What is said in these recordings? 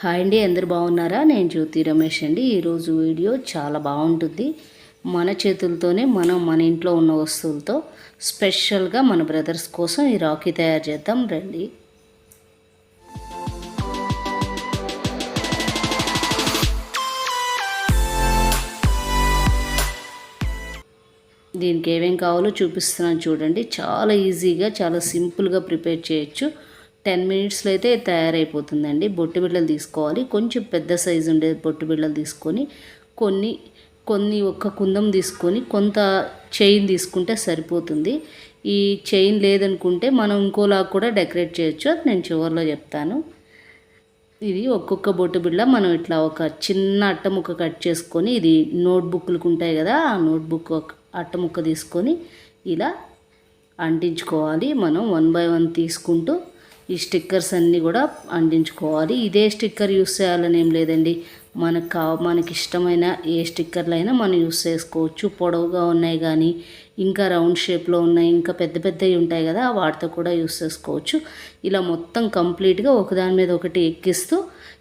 Hi అండి అందరు బాగున్నారా? నేను జ్యోతి రమేష్ అండి. ఈరోజు వీడియో చాలా బాగుంటుంది. మన చేతులతోనే మనం మన ఇంట్లో ఉన్న వస్తువులతో స్పెషల్గా మన బ్రదర్స్ కోసం ఈ రాఖీ తయారు చేద్దాం రండి. దీనికి ఏమేం కావాలో చూపిస్తున్నాను చూడండి. చాలా ఈజీగా చాలా సింపుల్గా ప్రిపేర్ చేయొచ్చు. టెన్ మినిట్స్లో అయితే తయారైపోతుందండి. బొట్టు బిళ్ళలు తీసుకోవాలి. కొంచెం పెద్ద సైజు ఉండే బొట్టు బిళ్ళలు తీసుకొని కొన్ని కొన్ని ఒక్క కుందం తీసుకొని కొంత చైన్ తీసుకుంటే సరిపోతుంది. ఈ చైన్ లేదనుకుంటే మనం ఇంకోలా కూడా డెకరేట్ చేయొచ్చు. అది నేను చివరిలో చెప్తాను. ఇది ఒక్కొక్క బొట్టు బిళ్ళ మనం ఇట్లా ఒక చిన్న అట్టముక్క కట్ చేసుకొని ఇది నోట్బుక్లకు ఉంటాయి కదా ఆ నోట్బుక్ అట్టముక్క తీసుకొని ఇలా అంటించుకోవాలి. మనం వన్ బై వన్ తీసుకుంటూ ఈ స్టిక్కర్స్ అన్నీ కూడా అంటించుకోవాలి. ఇదే స్టిక్కర్ యూస్ చేయాలని ఏం లేదండి. మనకు కా మనకి ఇష్టమైన ఏ స్టిక్కర్లు అయినా మనం యూస్ చేసుకోవచ్చు. పొడవుగా ఉన్నాయి కానీ ఇంకా రౌండ్ షేప్లో ఉన్నాయి ఇంకా పెద్ద పెద్దవి ఉంటాయి కదా వాటితో కూడా యూస్ చేసుకోవచ్చు. ఇలా మొత్తం కంప్లీట్గా ఒకదాని మీద ఒకటి ఎక్కిస్తూ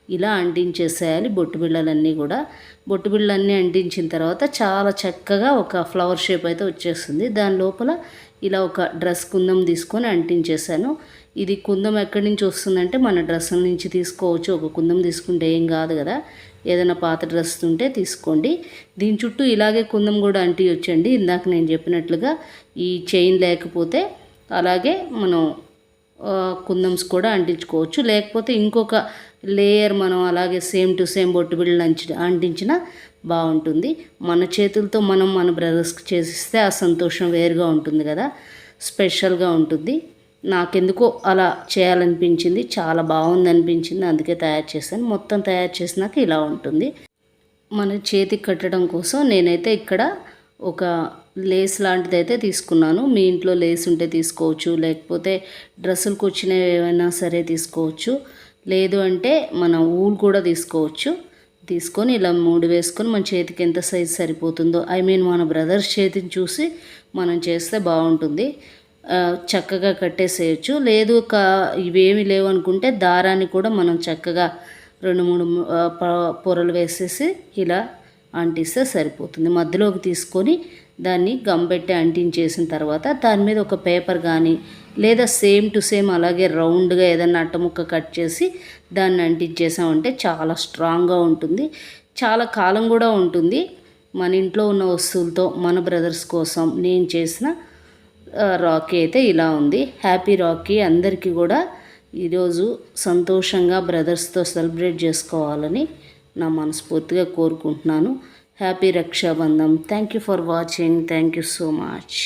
ఇలా అంటించేసేయాలి బొట్టు బిళ్ళలన్నీ కూడా. బొట్టు బిళ్ళలన్నీ అంటించిన తర్వాత చాలా చక్కగా ఒక ఫ్లవర్ షేప్ అయితే వచ్చేస్తుంది. దాని లోపల ఇలా ఒక డ్రెస్ కుందం తీసుకొని అంటించేసాను. ఇది కుందం ఎక్కడి నుంచి వస్తుందంటే మన డ్రెస్ నుంచి తీసుకోవచ్చు. ఒక కుందం తీసుకుంటే ఏం కాదు కదా. ఏదైనా పాత డ్రెస్ ఉంటే తీసుకోండి. దీని చుట్టూ ఇలాగే కుందం కూడా అంటించండి ఇందాక నేను చెప్పినట్లుగా ఈ చైన్ లేకపోతే అలాగే మనం కుందమ్స్ కూడా అంటించుకోవచ్చు. లేకపోతే ఇంకొక లేయర్ మనం అలాగే సేమ్ టు సేమ్ బొట్టు బిళ్ళలు అంచి అంటించిన బాగుంటుంది. మన చేతులతో మనం మన బ్రదర్స్కి చేసిస్తే ఆ సంతోషం వేరుగా ఉంటుంది కదా. స్పెషల్గా ఉంటుంది. నాకెందుకో అలా చేయాలనిపించింది. చాలా బాగుంది అనిపించింది. అందుకే తయారు చేశాను. మొత్తం తయారు చేసినాక ఇలా ఉంటుంది. మన చేతికి కట్టడం కోసం నేనైతే ఇక్కడ ఒక లేస్ లాంటిది అయితే తీసుకున్నాను. మీ ఇంట్లో లేస్ ఉంటే తీసుకోవచ్చు లేకపోతే డ్రెస్సులకు వచ్చినవి ఏమైనా సరే తీసుకోవచ్చు. లేదు అంటే మన ఊలు కూడా తీసుకోవచ్చు. తీసుకొని ఇలా మూడు వేసుకొని మన చేతికి ఎంత సైజు సరిపోతుందో ఐ మీన్ మన బ్రదర్స్ చేతిని చూసి మనం చేస్తే బాగుంటుంది. చక్కగా కట్టేసేయచ్చు. లేదు కా ఇవేమి లేవు అనుకుంటే దారాన్ని కూడా మనం చక్కగా రెండు మూడు పొరలు వేసేసి ఇలా అంటిస్తే సరిపోతుంది. మధ్యలోకి తీసుకొని దాన్ని గమ్ పెట్టి అంటించేసిన తర్వాత దాని మీద ఒక పేపర్ కానీ లేదా సేమ్ టు సేమ్ అలాగే రౌండ్గా ఏదైనా అట్టముక్క కట్ చేసి దాన్ని అంటించేసామంటే చాలా స్ట్రాంగ్గా ఉంటుంది. చాలా కాలం కూడా ఉంటుంది. మన ఇంట్లో ఉన్న వస్తువులతో మన బ్రదర్స్ కోసం నేను చేసిన రాకీ అయితే ఇలా ఉంది. హ్యాపీ రాకీ అందరికీ కూడా ఈరోజు సంతోషంగా బ్రదర్స్తో సెలబ్రేట్ చేసుకోవాలని నా మనస్ఫూర్తిగా కోరుకుంటున్నాను. Happy Rakshabandhan. Thank you for watching thank you so much